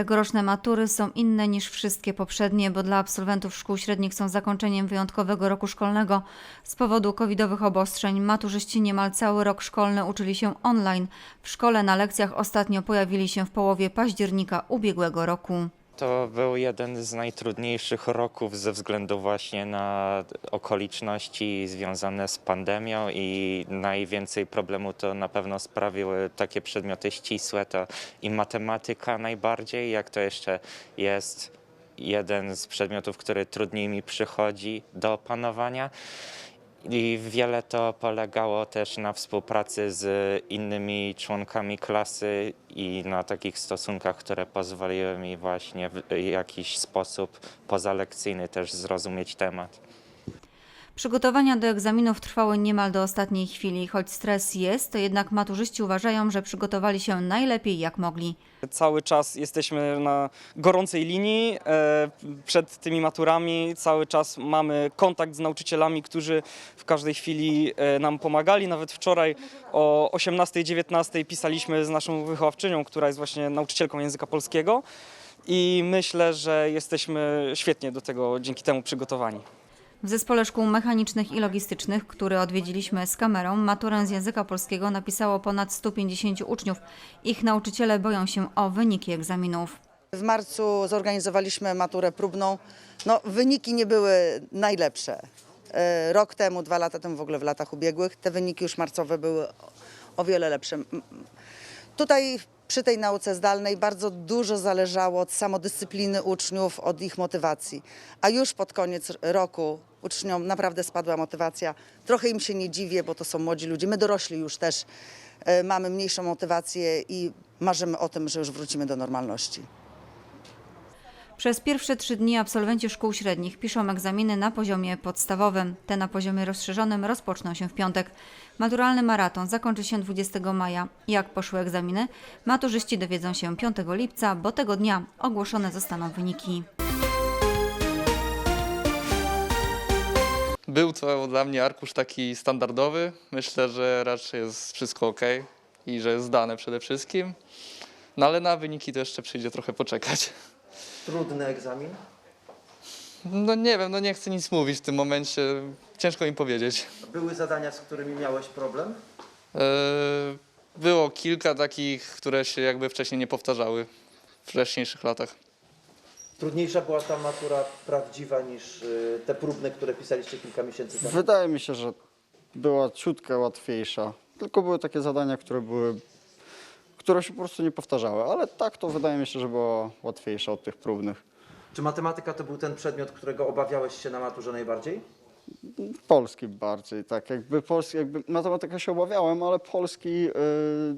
Tegoroczne matury są inne niż wszystkie poprzednie, bo dla absolwentów szkół średnich są zakończeniem wyjątkowego roku szkolnego. Z powodu covidowych obostrzeń maturzyści niemal cały rok szkolny uczyli się online. W szkole na lekcjach ostatnio pojawili się w połowie października ubiegłego roku. To był jeden z najtrudniejszych roków ze względu właśnie na okoliczności związane z pandemią i najwięcej problemu to na pewno sprawiły takie przedmioty ścisłe, to i matematyka najbardziej, jak to jeszcze jest jeden z przedmiotów, który trudniej mi przychodzi do opanowania. I wiele to polegało też na współpracy z innymi członkami klasy i na takich stosunkach, które pozwoliły mi właśnie w jakiś sposób pozalekcyjny też zrozumieć temat. Przygotowania do egzaminów trwały niemal do ostatniej chwili. Choć stres jest, to jednak maturzyści uważają, że przygotowali się najlepiej jak mogli. Cały czas jesteśmy na gorącej linii e, przed tymi maturami. Cały czas mamy kontakt z nauczycielami, którzy w każdej chwili e, nam pomagali. Nawet wczoraj o 18-19 pisaliśmy z naszą wychowawczynią, która jest właśnie nauczycielką języka polskiego. I myślę, że jesteśmy świetnie do tego dzięki temu przygotowani. W Zespole Szkół Mechanicznych i Logistycznych, który odwiedziliśmy z kamerą, maturę z języka polskiego napisało ponad 150 uczniów. Ich nauczyciele boją się o wyniki egzaminów. W marcu zorganizowaliśmy maturę próbną. No, wyniki nie były najlepsze. E, Rok temu, dwa lata temu, w ogóle w latach ubiegłych, te wyniki już marcowe były o- wiele lepsze. Tutaj przy tej nauce zdalnej bardzo dużo zależało od samodyscypliny uczniów, od ich motywacji. A już pod koniec roku uczniom naprawdę spadła motywacja. Trochę im się nie dziwię, bo to są młodzi ludzie. My dorośli już też e, mamy mniejszą motywację i marzymy o tym, że już wrócimy do normalności. Przez pierwsze trzy dni absolwenci szkół średnich piszą egzaminy na poziomie podstawowym. Te na poziomie rozszerzonym rozpoczną się w piątek. Maturalny maraton zakończy się 20 maja. Jak poszły egzaminy? Maturzyści dowiedzą się 5 lipca, bo tego dnia ogłoszone zostaną wyniki. Był to dla mnie arkusz taki standardowy. Myślę, że raczej jest wszystko ok i że jest zdane przede wszystkim. No ale na wyniki to jeszcze przyjdzie trochę poczekać. Trudny egzamin. No nie wiem, no nie chcę nic mówić w tym momencie. Ciężko mi powiedzieć. Były zadania, z którymi miałeś problem? Eee, Było kilka takich, które się jakby wcześniej nie powtarzały w wcześniejszych latach. Trudniejsza była ta matura prawdziwa niż y, te próbne, które pisaliście kilka miesięcy temu? Wydaje mi się, że była ciutkę łatwiejsza. Tylko były takie zadania, które były, które się po prostu nie powtarzały, ale tak to wydaje mi się, że była łatwiejsza od tych próbnych. Czy matematyka to był ten przedmiot, którego obawiałeś się na maturze najbardziej? Polski bardziej, tak jakby polski, jakby matematykę się obawiałem, ale polski yy,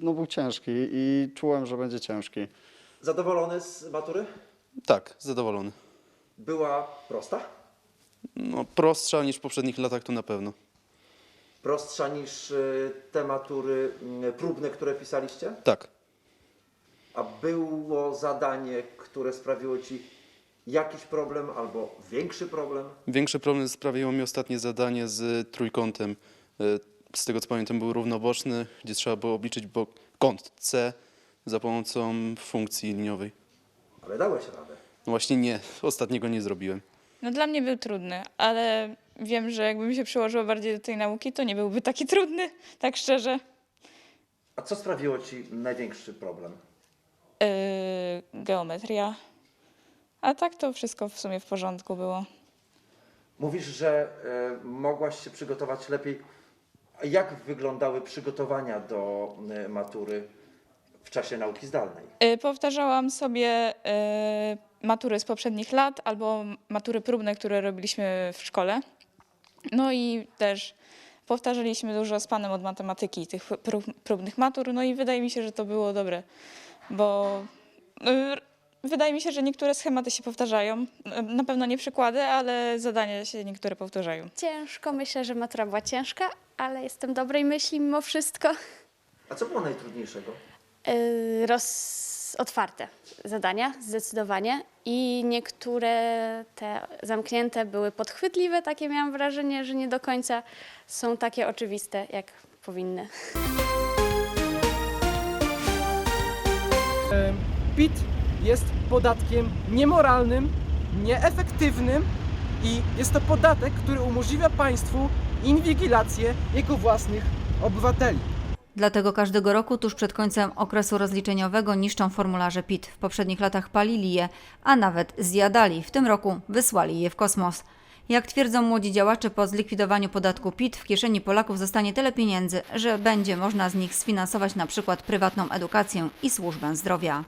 no, był ciężki i czułem, że będzie ciężki. Zadowolony z matury? Tak, zadowolony. Była prosta? No, prostsza niż w poprzednich latach to na pewno. Prostsza niż y, te matury y, próbne, które pisaliście? Tak. A było zadanie, które sprawiło ci jakiś problem albo większy problem? Większy problem sprawiło mi ostatnie zadanie z trójkątem. E, Z tego co pamiętam był równoboczny, gdzie trzeba było obliczyć bo kąt C za pomocą funkcji liniowej. Ale dałeś radę. No właśnie nie, ostatniego nie zrobiłem. No dla mnie był trudny, ale wiem, że jakbym się przyłożyła bardziej do tej nauki, to nie byłby taki trudny, tak szczerze. A co sprawiło ci największy problem? Yy, geometria. A tak to wszystko w sumie w porządku było. Mówisz, że e, mogłaś się przygotować lepiej. A Jak wyglądały przygotowania do e, matury w czasie nauki zdalnej? Yy, powtarzałam sobie yy, matury z poprzednich lat albo matury próbne, które robiliśmy w szkole. No i też powtarzaliśmy dużo z panem od matematyki tych prób, próbnych matur. No i wydaje mi się, że to było dobre, bo yy, wydaje mi się, że niektóre schematy się powtarzają. Yy, Na pewno nie przykłady, ale zadania się niektóre powtarzają. Ciężko, myślę, że matura była ciężka, ale jestem dobrej myśli mimo wszystko. A co było najtrudniejszego? Yy, roz... Otwarte zadania, zdecydowanie. I niektóre te zamknięte były podchwytliwe, takie miałam wrażenie, że nie do końca są takie oczywiste, jak powinny. PIT jest podatkiem niemoralnym, nieefektywnym i jest to podatek, który umożliwia państwu inwigilację jego własnych obywateli. Dlatego każdego roku tuż przed końcem okresu rozliczeniowego niszczą formularze PIT. W poprzednich latach palili je, a nawet zjadali. W tym roku wysłali je w kosmos. Jak twierdzą młodzi działacze, po zlikwidowaniu podatku PIT w kieszeni Polaków zostanie tyle pieniędzy, że będzie można z nich sfinansować na przykład prywatną edukację i służbę zdrowia.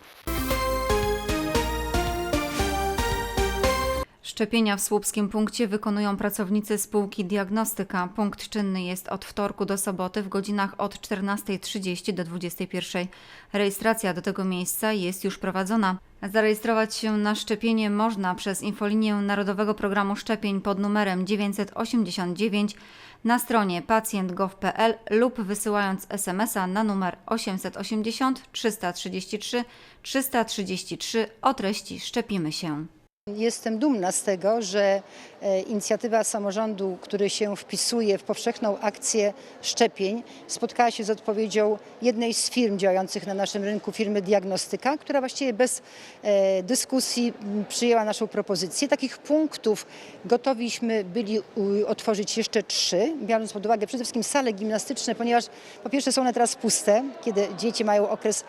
Szczepienia w słupskim punkcie wykonują pracownicy spółki Diagnostyka. Punkt czynny jest od wtorku do soboty w godzinach od 14.30 do 21.00. Rejestracja do tego miejsca jest już prowadzona. Zarejestrować się na szczepienie można przez infolinię Narodowego Programu Szczepień pod numerem 989 na stronie pacjent.gov.pl lub wysyłając SMS-a na numer 880 333 333 o treści Szczepimy się. Jestem dumna z tego, że e, inicjatywa samorządu, który się wpisuje w powszechną akcję szczepień, spotkała się z odpowiedzią jednej z firm działających na naszym rynku, firmy Diagnostyka, która właściwie bez e, dyskusji przyjęła naszą propozycję. Takich punktów gotowiśmy byli otworzyć jeszcze trzy, biorąc pod uwagę przede wszystkim sale gimnastyczne, ponieważ po pierwsze są one teraz puste, kiedy dzieci mają okres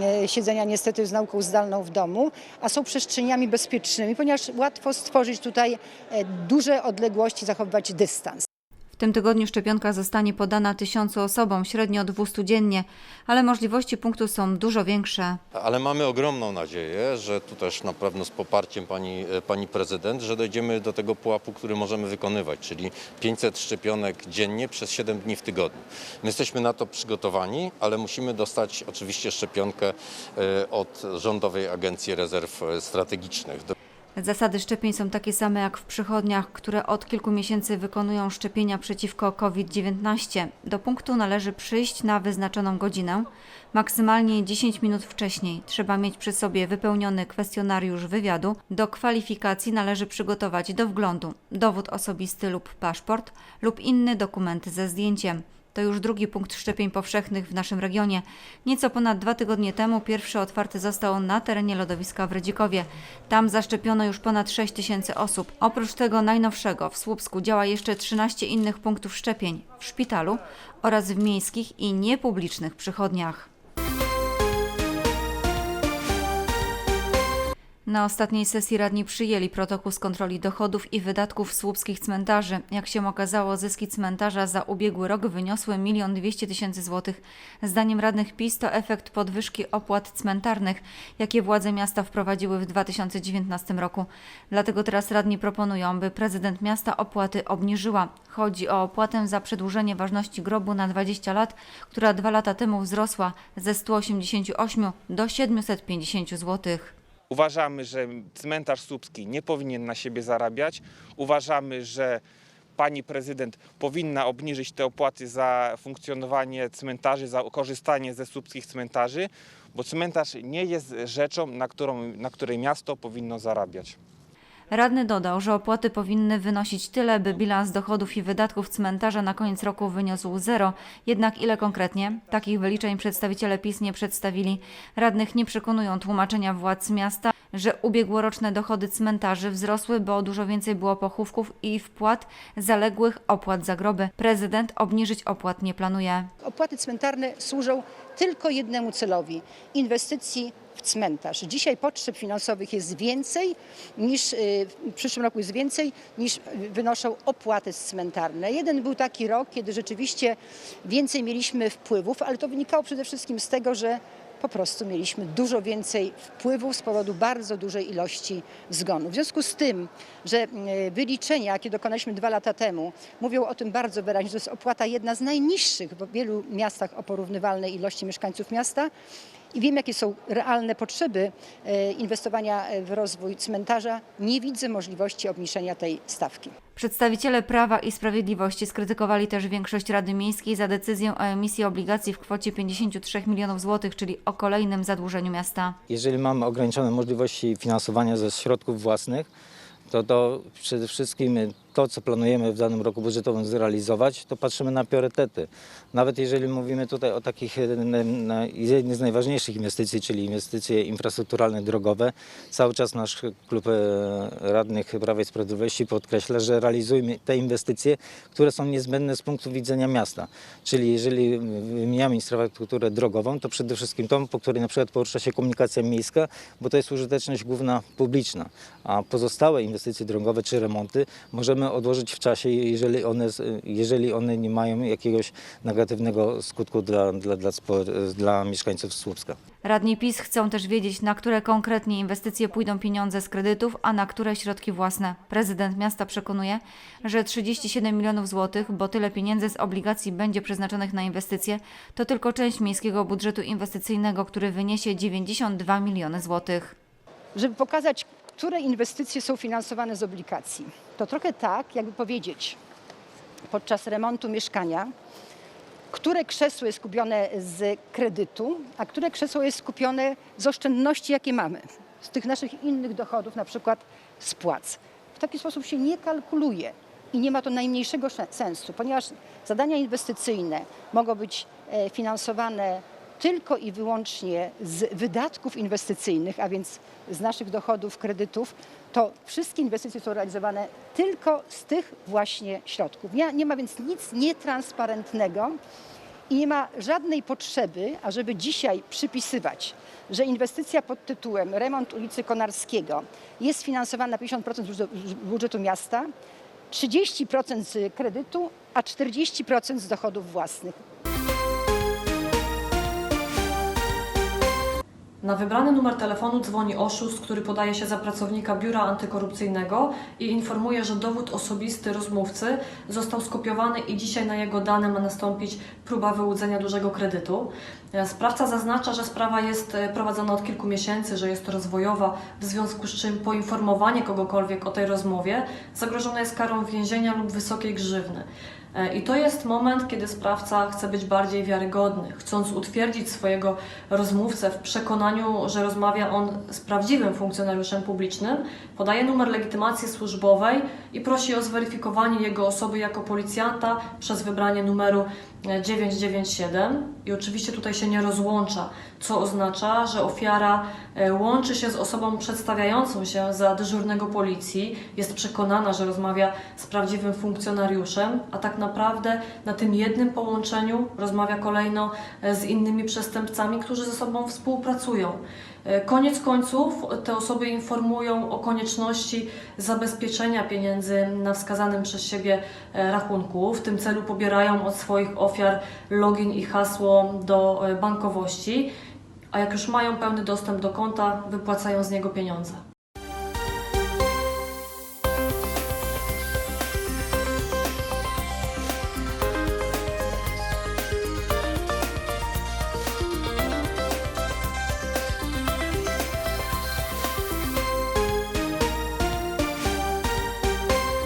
e, siedzenia niestety z nauką zdalną w domu, a są przestrzeniami bezpiecznymi, ponieważ łatwo stworzyć tutaj e, duże odległości, zachowywać dystans. W tym tygodniu szczepionka zostanie podana tysiącu osobom, średnio 200 dziennie, ale możliwości punktu są dużo większe. Ale mamy ogromną nadzieję, że tu też na pewno z poparciem pani, e, pani prezydent, że dojdziemy do tego pułapu, który możemy wykonywać, czyli 500 szczepionek dziennie przez 7 dni w tygodniu. My jesteśmy na to przygotowani, ale musimy dostać oczywiście szczepionkę e, od Rządowej Agencji Rezerw Strategicznych. Zasady szczepień są takie same jak w przychodniach, które od kilku miesięcy wykonują szczepienia przeciwko COVID-19. Do punktu należy przyjść na wyznaczoną godzinę, maksymalnie 10 minut wcześniej. Trzeba mieć przy sobie wypełniony kwestionariusz wywiadu. Do kwalifikacji należy przygotować do wglądu dowód osobisty lub paszport lub inny dokument ze zdjęciem. To już drugi punkt szczepień powszechnych w naszym regionie. Nieco ponad dwa tygodnie temu pierwszy otwarty został na terenie lodowiska w Rydzikowie. Tam zaszczepiono już ponad 6 tysięcy osób. Oprócz tego najnowszego w Słupsku działa jeszcze 13 innych punktów szczepień w szpitalu oraz w miejskich i niepublicznych przychodniach. Na ostatniej sesji radni przyjęli protokół z kontroli dochodów i wydatków słupskich cmentarzy. Jak się okazało, zyski cmentarza za ubiegły rok wyniosły 1 200 tysięcy złotych. Zdaniem radnych PiS to efekt podwyżki opłat cmentarnych, jakie władze miasta wprowadziły w 2019 roku. Dlatego teraz radni proponują, by prezydent miasta opłaty obniżyła. Chodzi o opłatę za przedłużenie ważności grobu na 20 lat, która dwa lata temu wzrosła ze 188 do 750 złotych. Uważamy, że cmentarz słupski nie powinien na siebie zarabiać. Uważamy, że pani prezydent powinna obniżyć te opłaty za funkcjonowanie cmentarzy, za korzystanie ze słupskich cmentarzy, bo cmentarz nie jest rzeczą, na, którą, na której miasto powinno zarabiać. Radny dodał, że opłaty powinny wynosić tyle, by bilans dochodów i wydatków cmentarza na koniec roku wyniósł zero. Jednak ile konkretnie? Takich wyliczeń przedstawiciele PiS nie przedstawili. Radnych nie przekonują tłumaczenia władz miasta, że ubiegłoroczne dochody cmentarzy wzrosły, bo dużo więcej było pochówków i wpłat zaległych opłat za groby. Prezydent obniżyć opłat nie planuje. Opłaty cmentarne służą tylko jednemu celowi inwestycji cmentarz. Dzisiaj potrzeb finansowych jest więcej niż y, w przyszłym roku jest więcej niż wynoszą opłaty cmentarne. Jeden był taki rok, kiedy rzeczywiście więcej mieliśmy wpływów, ale to wynikało przede wszystkim z tego, że po prostu mieliśmy dużo więcej wpływów z powodu bardzo dużej ilości zgonów. W związku z tym, że e, wyliczenia, jakie dokonaliśmy dwa lata temu, mówią o tym bardzo wyraźnie, że to jest opłata jedna z najniższych w wielu miastach o porównywalnej ilości mieszkańców miasta i wiem, jakie są realne potrzeby e, inwestowania w rozwój cmentarza, nie widzę możliwości obniżenia tej stawki. Przedstawiciele Prawa i Sprawiedliwości skrytykowali też większość Rady Miejskiej za decyzję o emisji obligacji w kwocie 53 milionów złotych, czyli o kolejnym zadłużeniu miasta. Jeżeli mamy ograniczone możliwości finansowania ze środków własnych, to, to przede wszystkim to, co planujemy w danym roku budżetowym zrealizować, to patrzymy na priorytety. Nawet jeżeli mówimy tutaj o takich e, jednej z najważniejszych inwestycji, czyli inwestycje infrastrukturalne drogowe, cały czas nasz klub e, radnych Prawa i Sprawiedliwości podkreśla, że realizujemy te inwestycje, które są niezbędne z punktu widzenia miasta. Czyli jeżeli wymieniamy infrastrukturę drogową, to przede wszystkim tą, po której na przykład porusza się komunikacja miejska, bo to jest użyteczność główna publiczna, a pozostałe inwestycje drogowe czy remonty możemy odłożyć w czasie, jeżeli one, jeżeli one nie mają jakiegoś negatywnego skutku dla, dla, dla, dla mieszkańców Słupska. Radni PiS chcą też wiedzieć, na które konkretnie inwestycje pójdą pieniądze z kredytów, a na które środki własne. Prezydent miasta przekonuje, że 37 milionów złotych, bo tyle pieniędzy z obligacji będzie przeznaczonych na inwestycje, to tylko część miejskiego budżetu inwestycyjnego, który wyniesie 92 miliony złotych. żeby pokazać, które inwestycje są finansowane z obligacji. To trochę tak, jakby powiedzieć, podczas remontu mieszkania, które krzesło jest kupione z kredytu, a które krzesło jest kupione z oszczędności, jakie mamy, z tych naszych innych dochodów, na przykład z płac. W taki sposób się nie kalkuluje i nie ma to najmniejszego sze- sensu, ponieważ zadania inwestycyjne mogą być e, finansowane tylko i wyłącznie z wydatków inwestycyjnych, a więc z naszych dochodów, kredytów, to wszystkie inwestycje są realizowane tylko z tych właśnie środków. Nie, nie ma więc nic nietransparentnego i nie ma żadnej potrzeby, ażeby dzisiaj przypisywać, że inwestycja pod tytułem remont ulicy Konarskiego jest finansowana na 50% z budżetu- miasta, 30% z kredytu, a 40% z dochodów własnych. Na wybrany numer telefonu dzwoni oszust, który podaje się za pracownika biura antykorupcyjnego i informuje, że dowód osobisty rozmówcy został skopiowany i dzisiaj na jego dane ma nastąpić próba wyłudzenia dużego kredytu. E, Sprawca zaznacza, że sprawa jest e, prowadzona od kilku miesięcy, że jest rozwojowa, w związku z czym poinformowanie kogokolwiek o tej rozmowie zagrożone jest karą więzienia lub wysokiej grzywny. E, I to jest moment, kiedy sprawca chce być bardziej wiarygodny, chcąc utwierdzić swojego rozmówcę w przekonaniu, że rozmawia on z prawdziwym funkcjonariuszem publicznym, podaje numer legitymacji służbowej i prosi o zweryfikowanie jego osoby jako policjanta przez wybranie numeru 997 i oczywiście tutaj się nie rozłącza, co oznacza, że ofiara e, łączy się z osobą przedstawiającą się za dyżurnego policji, jest przekonana, że rozmawia z prawdziwym funkcjonariuszem, a tak naprawdę na tym jednym połączeniu rozmawia kolejno e, z innymi przestępcami, którzy ze sobą współpracują. E, Koniec końców te osoby informują o konieczności zabezpieczenia pieniędzy na wskazanym przez siebie e, rachunku. W tym celu pobierają od swoich ofiar login i hasło do e, bankowości, a jak już mają pełny dostęp do konta, wypłacają z niego pieniądze.